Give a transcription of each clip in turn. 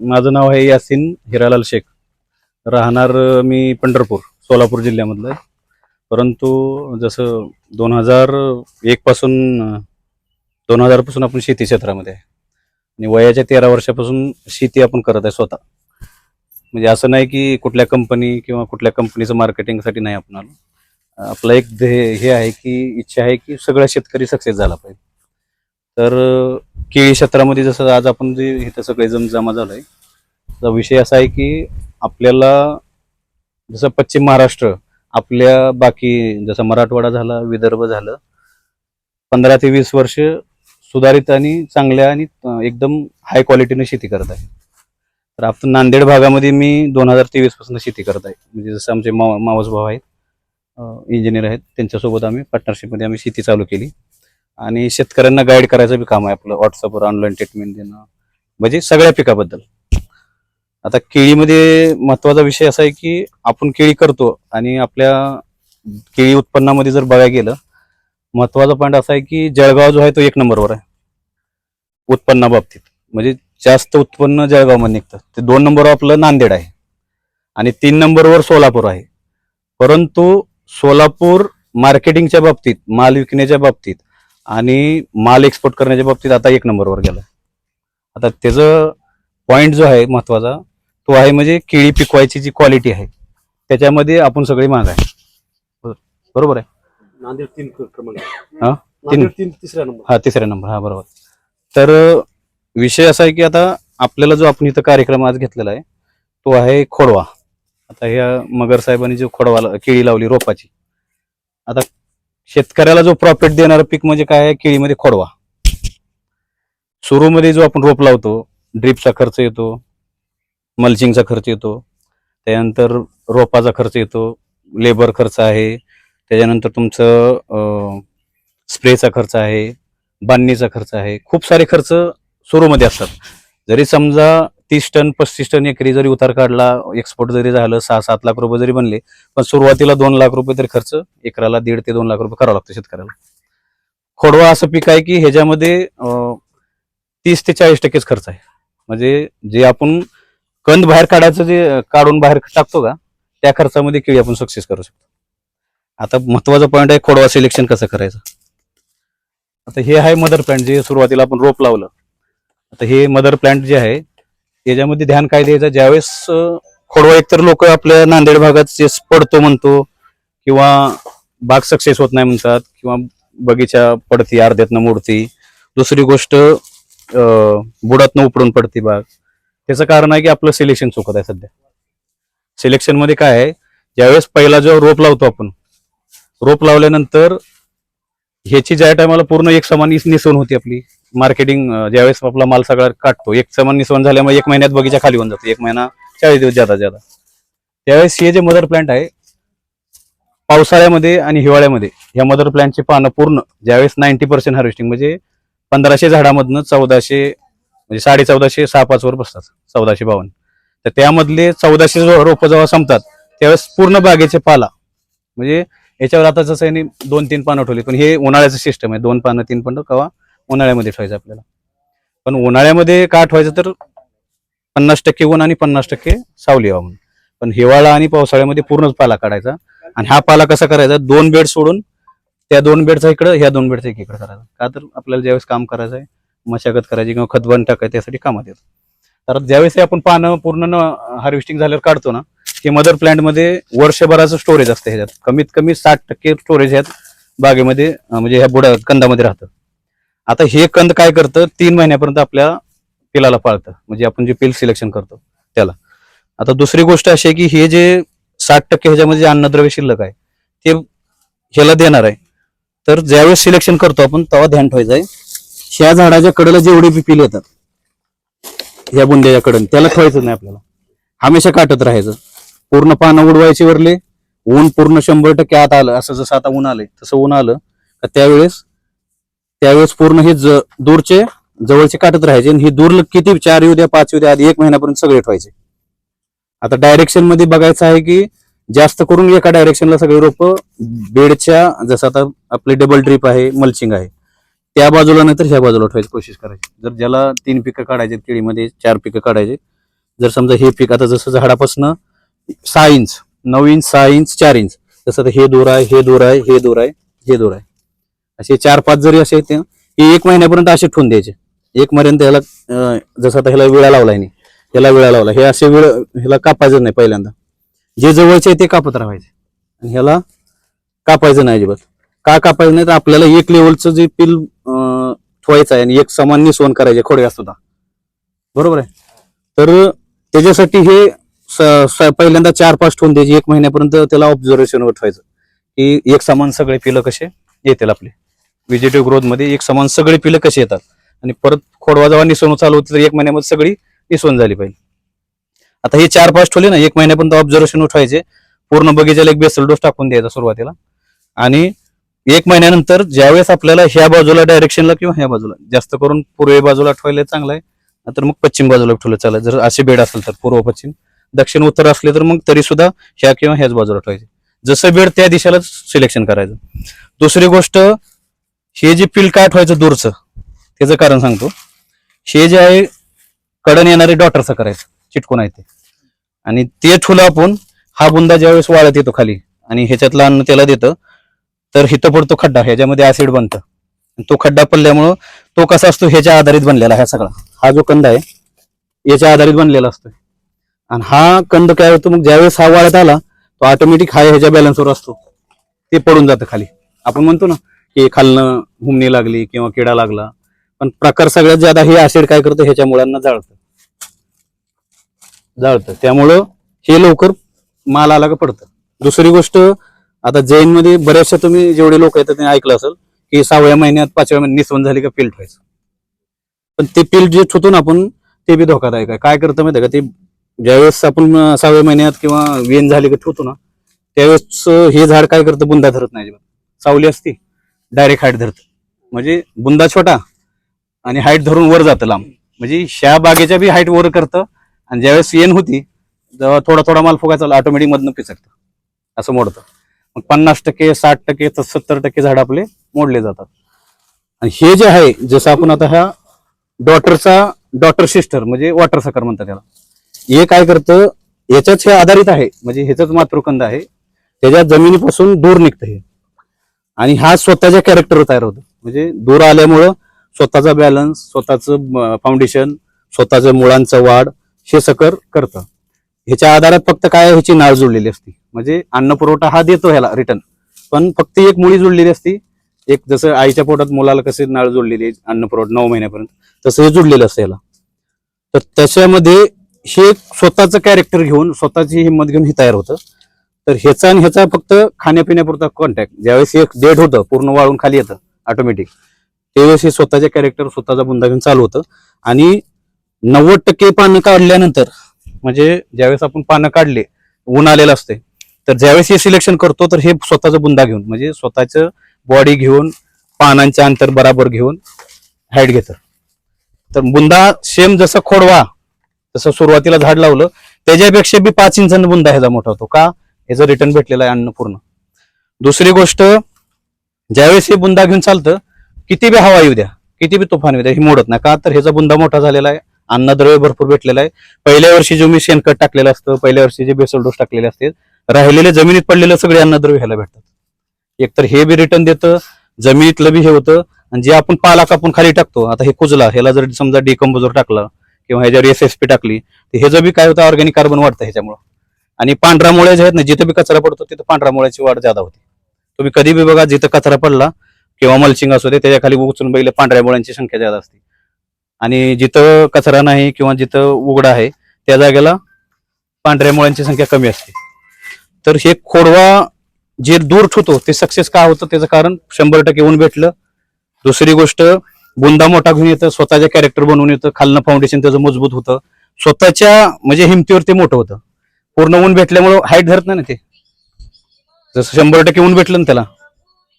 माझं नाव आहे यासिन हिरालाल शेख. राहणार मी पंढरपूर सोलापूर जिल्ह्यामधलं आहे. परंतु जसं दोन हजार एकपासून दोन हजारपासून आपण शेती क्षेत्रामध्ये आहे. आणि वयाच्या तेरा वर्षापासून शेती आपण करत आहे स्वतः. म्हणजे असं नाही की कुठल्या कंपनी किंवा कुठल्या कंपनीचं मार्केटिंगसाठी नाही आपण आलो. आपलं एक ध्येय हे आहे की इच्छा आहे की सगळा शेतकरी सक्सेस झाला पाहिजे. तर केळी क्षेत्रामध्ये जसं आज आपण जे इथं सगळेजण जमा झालोय. त्याचा विषय असा आहे की आपल्याला जसं पश्चिम महाराष्ट्र आपल्या बाकी जसं मराठवाडा झाला विदर्भ झालं पंधरा ते वीस वर्ष सुधारित आणि चांगल्या आणि एकदम हाय क्वालिटीने शेती करत आहे. तर आपण नांदेड भागामध्ये मी दोन हजार तेवीसपासून शेती करत आहे. म्हणजे जसं आमचे माव मावस भाऊ आहेत इंजिनियर आहेत त्यांच्यासोबत आम्ही पार्टनरशिपमध्ये आम्ही शेती चालू केली. आणि शेतकऱ्यांना गाईड करायचं बी काम आहे आपलं. व्हॉट्सअपवर ऑनलाईन ट्रीटमेंट देणं. म्हणजे सगळ्या पिकाबद्दल. आता केळीमध्ये महत्त्वाचा विषय असा आहे की आपण केळी करतो आणि आपल्या केळी उत्पन्नामध्ये जर बघायला गेलं महत्त्वाचा पॉईंट असा आहे की जळगाव जो आहे तो एक नंबरवर आहे. उत्पन्नाबाबतीत म्हणजे जास्त उत्पन्न जळगावमध्ये निघतं. ते दोन नंबरवर आपलं नांदेड आहे. आणि तीन नंबरवर सोलापूर आहे. परंतु सोलापूर मार्केटिंगच्या बाबतीत माल विकण्याच्या बाबतीत आणि माल एक्सपोर्ट करण्याच्या बाबतीत आता एक नंबरवर गेला आता त्याचं पॉइंट जो आहे महत्त्वाचा तो आहे म्हणजे केळी पिकवायची जी क्वालिटी आहे त्याच्यामध्ये आपण सगळी माग आहे. बर- बरोबर आहे? नांदेड तीन क्रमांक. हा? तीन. तिसरा नंबर. हा तिसरा नंबर. हा बरोबर. तर विषय असा आहे की आता आपल्याला जो आपण इथं कार्यक्रम आज घेतलेला आहे तो आहे खोडवा. आता ह्या मगर साहेबांनी जो खोडवा केळी लावली रोपाची. आता शेतकऱ्याला जो प्रॉफिट देणारं पीक म्हणजे काय आहे? केळीमध्ये खोडवा. सुरूमध्ये जो आपण रोप लावतो ड्रीपचा खर्च येतो मल्चिंगचा खर्च येतो त्यानंतर रोपाचा खर्च येतो लेबर खर्च आहे त्याच्यानंतर तुमचं स्प्रेचा खर्च आहे बांधणीचा खर्च आहे खूप सारे खर्च सुरूमध्ये असतात. जरी समजा तीस टन पस्तीस टन एकरी जरी उतार काढला एक्सपोर्ट जरी झालं सहा सात लाख रुपये जरी बनले पण सुरुवातीला दोन लाख रुपये तरी खर्च एकराला दीड ते दोन लाख रुपये करावं लागतं शेतकऱ्याला. खोडवा असं पीक आहे की ह्याच्यामध्ये तीस ते चाळीस टक्केच खर्च आहे. म्हणजे जे आपण कंद बाहेर काढायचं जे काढून बाहेर टाकतो का त्या खर्चामध्ये केळी आपण सक्सेस करू शकतो. आता महत्त्वाचा पॉईंट आहे खोडवा सिलेक्शन कसं करायचं. आता हे आहे मदर प्लांट जे सुरुवातीला आपण रोप लावलं. आता हे मदर प्लांट जे आहे याच्यामध्ये ध्यान काय द्यायचं ज्यावेळेस खोडवा एकतर लोक आपल्या नांदेड भागात जे पडतो म्हणतो किंवा बाग सक्सेस होत नाही म्हणतात किंवा बगीचा पडती अर्ध्यातनं मोडती. दुसरी गोष्ट अं, बुडातनं उपडून पडती बाग. त्याचं कारण आहे की आपलं सिलेक्शन चुकत आहे सध्या. सिलेक्शनमध्ये काय आहे ज्यावेळेस पहिला जो रोप लावतो आपण रोप लावल्यानंतर ह्याची ज्या टायमाला पूर्ण एक समान निस- निसवण होती आपली मार्केटिंग ज्यावेळेस आपला माल सगळा काढतो एक समान निसवण झाल्यामुळे एक महिन्यात बगीचा खाली होऊन जातो एक महिना चाळीस दिवस जाता जाता त्यावेळेस हे जे मदर प्लांट आहे पावसाळ्यामध्ये आणि हिवाळ्यामध्ये ह्या मदर प्लांटची पानं पूर्ण ज्यावेळेस नाईन्टी पर्सेंट हार्वेस्टिंग म्हणजे पंधराशे झाडामधनं चौदाशे म्हणजे साडे चौदाशे सहा पाच वर बसतात चौदाशे बावन्न. तर त्यामधले चौदाशे रोपं जेव्हा संपतात त्यावेळेस पूर्ण बागेचे पाला म्हणजे याच्यावर आता जसं यांनी दोन तीन पानं ठेवली पण हे उन्हाळ्याचं सिस्टम आहे दोन पानं तीन पानं कवा उन्हाळ्यामध्ये ठेवायचं आपल्याला. पण उन्हाळ्यामध्ये का ठेवायचं तर पन्नास टक्के ऊन आणि पन्नास टक्के सावली हवा म्हणून. पण हिवाळा आणि पावसाळ्यामध्ये पूर्णच पाला काढायचा. आणि हा पाला कसा करायचा? दोन बेड सोडून त्या दोन बेडचा इकडं ह्या दोन बेडचा एक इकडं करायचा. का तर आपल्याला ज्यावेळेस काम करायचं आहे मशागत करायची किंवा खतबन टाकायचं त्यासाठी कामात येतं. तर ज्यावेळेस हे आपण पानं पूर्ण हार्वेस्टिंग झाल्यावर काढतो ना की मदर प्लॅन्टमध्ये वर्षभराचं स्टोरेज असतं ह्याच्यात. कमीत कमी साठ टक्के स्टोरेज ह्यात बागेमध्ये म्हणजे ह्या बुडा कंदामध्ये राहतं. आता हे कंद काय करतं? तीन महिन्यापर्यंत आपल्या पिलाला पाळतं. म्हणजे आपण जे पिल सिलेक्शन करतो त्याला. आता दुसरी गोष्ट अशी आहे की हे जे साठ टक्के ह्याच्यामध्ये जे अन्नद्रव्य शिल्लक आहे ते ह्याला देणार आहे. तर ज्यावेळेस सिलेक्शन करतो आपण तेव्हा ध्यान ठेवायचं आहे ह्या झाडाच्या कडेला जेवढे बी पिल येतात ह्या बुंद्याच्या कडन त्याला ठेवायचं नाही आपल्याला. हमेशा काटत राहायचं. पूर्ण पानं उडवायची वरले ऊन पूर्ण शंभर टक्के आत आलं असं जसं आता ऊन आलंय तसं ऊन आलं तर त्यावेळेस त्यावेळेस पूर्ण हे ज- दूरचे जवळचे काटत राहायचे आणि हे दूर किती चार येऊ द्या पाच येऊ द्या आधी एक महिन्यापर्यंत सगळे ठेवायचे. आता डायरेक्शनमध्ये बघायचं आहे की जास्त करून एका डायरेक्शनला सगळे रोप बेडच्या जसं आता आपले डबल ड्रीप आहे मल्चिंग आहे. त्या बाजूला नाही तर ह्या बाजूला ठेवायची कोशिश करायची. जर ज्याला तीन पिकं काढायचे केळीमध्ये चार पिकं काढायचे जर समजा हे पीक आता जसं झाडापासून सहा इंच नऊ इंच सहा इंच चार इंच जसं आता हे दूर आहे हे दूर आहे हे दूर आहे हे दूर आहे. असे चार पाच जरी असे ते हे एक महिन्यापर्यंत असे ठेवून द्यायचे. एक पर्यंत ह्याला जसं आता ह्याला विळा लावलाय नाही ह्याला विळा लावला. हे असे विळ ह्याला कापायचं नाही पहिल्यांदा. जे जवळचे आहे ते कापत राहायचे. आणि ह्याला कापायचं नाही अजिबात. का कापायचं नाही तर आपल्याला एक लेवलचं जे पिल ठेवायचं आहे आणि एक समान निसवण करायचे खोडे सुद्धा. बरोबर आहे? तर त्याच्यासाठी हे स- पहिल्यांदा चार पाच ठेवून द्यायचे. एक महिन्यापर्यंत त्याला ऑब्झर्वेशनवर ठेवायचं. की एक समान सगळे पिलं कसे येतील आपले. व्हेजिटेटिव्ह ग्रोथमध्ये एक समान सगळे पिलं कसे येतात? आणि परत खोडवा जेव्हा निसवणं चालू होती तर एक महिन्यामध्ये सगळी निसवण झाली पाहिजे आता हे चार पाच ठेवले ना एक महिन्यापर्यंत ऑब्झर्वेशन उठवायचे. पूर्ण बगीचाला एक बेसल डोस टाकून द्यायचा सुरुवातीला. आणि एक महिन्यानंतर ज्यावेळेस आपल्याला ह्या बाजूला डायरेक्शनला किंवा ह्या बाजूला जास्त करून पूर्वे बाजूला ठेवायला चांगलं आहे. तर मग पश्चिम बाजूला ठेवलं चालेल. जर असे बेड असेल तर पूर्व पश्चिम. दक्षिण उत्तर असले तर मग तरी सुद्धा ह्या किंवा ह्याच बाजूला ठेवायचे. जसं बेड त्या दिशेला सिलेक्शन करायचं. दुसरी गोष्ट हे जे पिल काय ठेवायचं दूरचं त्याचं कारण सांगतो. हे जे आहे कडन येणारे डॉटरचं करायचं चिटकून आहे ते. आणि ते ठुलं आपण हा बुंदा ज्यावेळेस वाळत येतो खाली आणि ह्याच्यातलं अन्न त्याला देतं तर हिथं पडतो खड्डा ह्याच्यामध्ये ऍसिड बनतं. आणि तो खड्डा पडल्यामुळं तो कसा असतो ह्याच्या आधारित बनलेला हा सगळा. हा जो कंद आहे याच्या आधारित बनलेला असतो आणि हा कंद काय होतो मग ज्यावेळेस हा वाळत आला तो ऑटोमॅटिक हा ह्याच्या बॅलन्सवर असतो. ते पडून जातं खाली. आपण म्हणतो ना की खालनं हुमणी लागली किंवा किडा लागला. पण प्रकार सगळ्यात ज्यादा हे ऍसिड काय करतं ह्याच्या मुळांना जाळतं. जाळतं. त्यामुळं हे लवकर माल आला का पडतं. दुसरी गोष्ट आता जैनमध्ये बऱ्याचशा तुम्ही जेवढे लोक आहेत त्यांनी ऐकलं असेल की सहाव्या महिन्यात पाचव्या महिन्यात निसवण झाली का पील व्हायचं. पण ते पील जे छुतून ना आपण ते बी धोकादायक आहे. काय करतं माहिती का? ते ज्यावेळेस आपण सहाव्या महिन्यात किंवा वेन झाली का ठेवतो ना त्यावेळेस हे झाड काय करतं बुंदा धरत नाही सावली असती. डायरेक्ट हाईट धरतं. म्हणजे बुंदा छोटा आणि हाईट धरून वर जातं लांब. म्हणजे शा बागेच्या बी हाईट वर करतं आणि ज्यावेळेस येन होती जेव्हा थोडा थोडा माल फुगायचा ऑटोमॅटिक मधनं पिचकतं असं मोडतं. मग पन्नास टक्के साठ टक्के तर सत्तर टक्के झाड आपले मोडले जातात. आणि हे जे आहे जसं आपण आता ह्या डॉटरचा डॉटर सिस्टर म्हणजे वॉटर सकर म्हणतात त्याला. हे काय करतं याच्याच हे आधारित आहे. म्हणजे ह्याच मातृकंद आहे. त्याच्या जमिनीपासून दूर निघतं हे. आणि हा स्वतःच्या कॅरेक्टर तयार होतो. म्हणजे दूर आल्यामुळं स्वतःचा बॅलन्स स्वतःचं फाउंडेशन स्वतःचं मुळांचं वाढ हे सकर करतं. ह्याच्या आधारात फक्त काय ह्याची नाळ जुळलेली असती. म्हणजे अन्न पुरवठा हा देतो ह्याला रिटर्न पण फक्त एक मुळी जुळलेली असती. एक जसं आईच्या पोटात मुलाला कसे नाळ जुळलेली आहे अन्न पुरवठा नऊ महिन्यापर्यंत तसं हे जुळलेलं असतं ह्याला. तर त्याच्यामध्ये हे स्वतःचं कॅरेक्टर घेऊन स्वतःची हिंमत घेऊन हे तयार होतं. तर ह्याचा आणि ह्याचा फक्त खाण्यापिण्यापुरता कॉन्टॅक्ट ज्यावेळेस एक डेड होतं पूर्ण वाळून खाली येतं ऑटोमॅटिक त्यावेळेस हे स्वतःचे कॅरेक्टर स्वतःचा बुंदा घेऊन चालू होतं. आणि नव्वद टक्के पानं काढल्यानंतर म्हणजे ज्यावेळेस आपण पानं काढले ऊन आलेलं असते तर ज्यावेळेस हे सिलेक्शन करतो तर हे स्वतःचा बुंदा घेऊन म्हणजे स्वतःचं बॉडी घेऊन पानांचे अंतर बराबर घेऊन हाईट घेतं. तर बुंदा सेम जसं खोडवा तसं सुरुवातीला झाड लावलं त्याच्यापेक्षा बी पाच इंचांचा बुंदा ह्याचा मोठा होतो. का? याचं रिटर्न भेटलेलं आहे अन्न पूर्ण. दुसरी गोष्ट ज्यावेळेस हे बुंदा घेऊन चालतं किती बी हवा येऊ द्या किती बी तुफान येऊ द्या हे मोडत नाही. का तर ह्याचा बुंदा मोठा झालेला आहे अन्नद्रव्य भरपूर भेटलेलं आहे. पहिल्या वर्षी जो मी शेणखत टाकलेलं असतं पहिल्या वर्षी जे बेसल डोस टाकलेले असते राहिलेले जमिनीत पडलेले सगळे अन्नद्रव्य ह्याला भेटतात. एकतर हे बी रिटर्न देतं जमिनीतलं बी हे होतं आणि जे आपण पाला कापून खाली टाकतो आता हे कुजला ह्याला जर समजा डिकम्पोजर टाकला किंवा ह्याच्यावर एस एस पी टाकली तर ह्याचं बी काय होतं ऑर्गॅनिक कार्बन वाढतं ह्याच्यामुळं. आणि पांढरा मुळे जे आहेत ना जिथं बी कचरा पडतो तिथं पांढरा मुळ्याची वाढ जादा होते. तुम्ही कधी बी बघा जिथं कचरा पडला किंवा मल्चिंग असू दे त्याच्याखाली उचलून बघितलं पांढऱ्या मुळ्यांची संख्या जादा असते. आणि जिथं कचरा नाही किंवा जिथं उघडा आहे त्या जागेला पांढऱ्या मुळ्यांची संख्या कमी असते. तर हे खोडवा जे दूर ठेवतो ते सक्सेस का होतं त्याचं कारण शंभर टक्के ऊन भेटलं. दुसरी गोष्ट बुंदा मोठा घेऊन येतं स्वतःच्या कॅरेक्टर बनवून येतं खालनं फाउंडेशन त्याचं मजबूत होतं. स्वतःच्या म्हणजे हिमतीवर ते मोठं होतं. पूर्ण ऊन भेटल्यामुळं हाईट धरत नाही ना ते. जसं शंभर टक्के ऊन भेटलं ना त्याला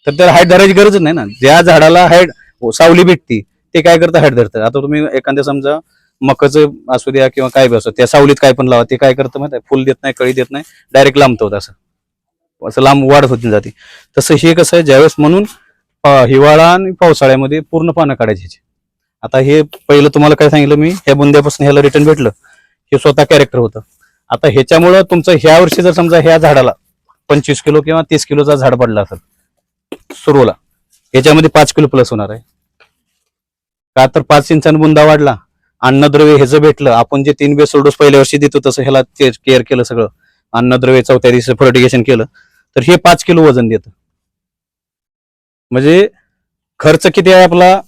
तर त्याला हाईट धरायची गरज नाही ना. ज्या झाडाला हाईट सावली भेटती ते काय करतं हाईट धरतं आता तुम्ही एखाद्या समजा मकाचं असू द्या किंवा काय बी असो त्या सावलीत काय पण लावा ते काय करतं माहिती आहे? फुल देत नाही कळी देत नाही डायरेक्ट लांबतं होतं असं. असं लांब वाढत होती जाते. तसं हे कसं आहे ज्यावेळेस म्हणून पा- हिवाळा आणि पावसाळ्यामध्ये पूर्ण पानं काढायची आता हे पहिलं तुम्हाला काय सांगितलं मी ह्या बुंद्यापासून ह्याला रिटर्न भेटलं. हे स्वतः कॅरेक्टर होतं. आता ह्याच्यामुळं तुमचं ह्या वर्षी जर समजा ह्या झाडाला पंचवीस किलो किंवा तीस किलोचा झाड पडला असेल सुरुला ह्याच्यामध्ये पाच किलो प्लस होणार आहे. का तर पाच इंचान बुंदा वाढला अन्नद्रव्य ह्याचं भेटलं आपण जे तीन बेसोल डोस पहिल्या वर्षी देतो तसं ह्याला केअर केलं सगळं अन्नद्रव्य चौथ्या दिवशी फर्टिगेशन केलं तर हे पाच किलो वजन देतं. म्हणजे खर्च किती आहे आपला?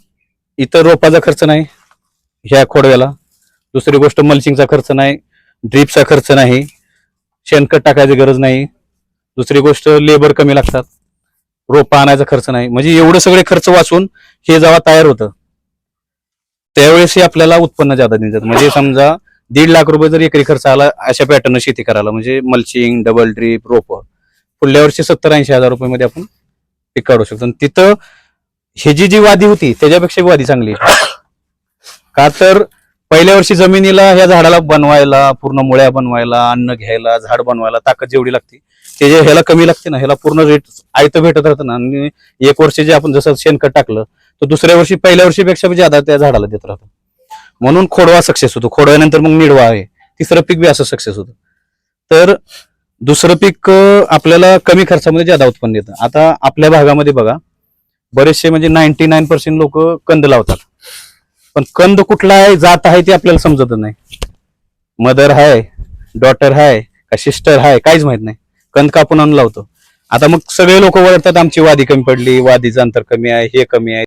इतर रोपाचा खर्च नाही ह्या खोडव्याला. दुसरी गोष्ट मल्चिंगचा खर्च नाही ड्रीपचा खर्च नाही शेणखत टाकायची गरज नाही. दुसरी गोष्ट लेबर कमी लागतात. रोपं आणायचा खर्च नाही. म्हणजे एवढं सगळे खर्च वाचून हे जेव्हा तयार होतं त्यावेळेस हे आपल्याला उत्पन्न जादा देतात म्हणजे समजा दीड लाख रुपये जर एकरी खर्च आला अशा पॅटर्न शेती करायला. म्हणजे मल्चिंग डबल ड्रीप रोप. पुढल्या वर्षी सत्तर ऐंशी हजार रुपये मध्ये आपण पीक काढू शकतो. आणि तिथं हे जी जी वादी होती त्याच्यापेक्षा वादी चांगली का तर पहिल्या वर्षी जमिनीला ह्या झाडाला बनवायला पूर्ण मुळ्या बनवायला अन्न घ्यायला झाड बनवायला ताकद जेवढी लागते ते जे ह्याला कमी लागते ना ह्याला पूर्ण रेट आयत भेटत राहतं ना. आणि एक वर्ष जे आपण जसं शेणखत टाकलं तर दुसऱ्या वर्षी पहिल्या वर्षीपेक्षा ज्यादा त्या झाडाला देत राहतो. म्हणून खोडवा सक्सेस होतो. खोडव्यानंतर मग निडवा आहे. तिसरं पीक बी असं सक्सेस होतं. तर दुसरं पीक आपल्याला कमी खर्चामध्ये ज्यादा उत्पन्न देतं आता आपल्या भागामध्ये बघा बरेचसे म्हणजे नाईन्टी नाईन पर्सेंट लोक कंद लावतात. पण कंद कुठला आहे जात आहे ते आपल्याला समजत नाही. मदर आहे डॉटर आहे का सिस्टर आहे काहीच माहीत नाही. कंद कापून आणून लावतो. आता मग सगळे लोक वळतात आमची वादी कमी पडली वादीचं अंतर कमी आहे हे कमी आहे.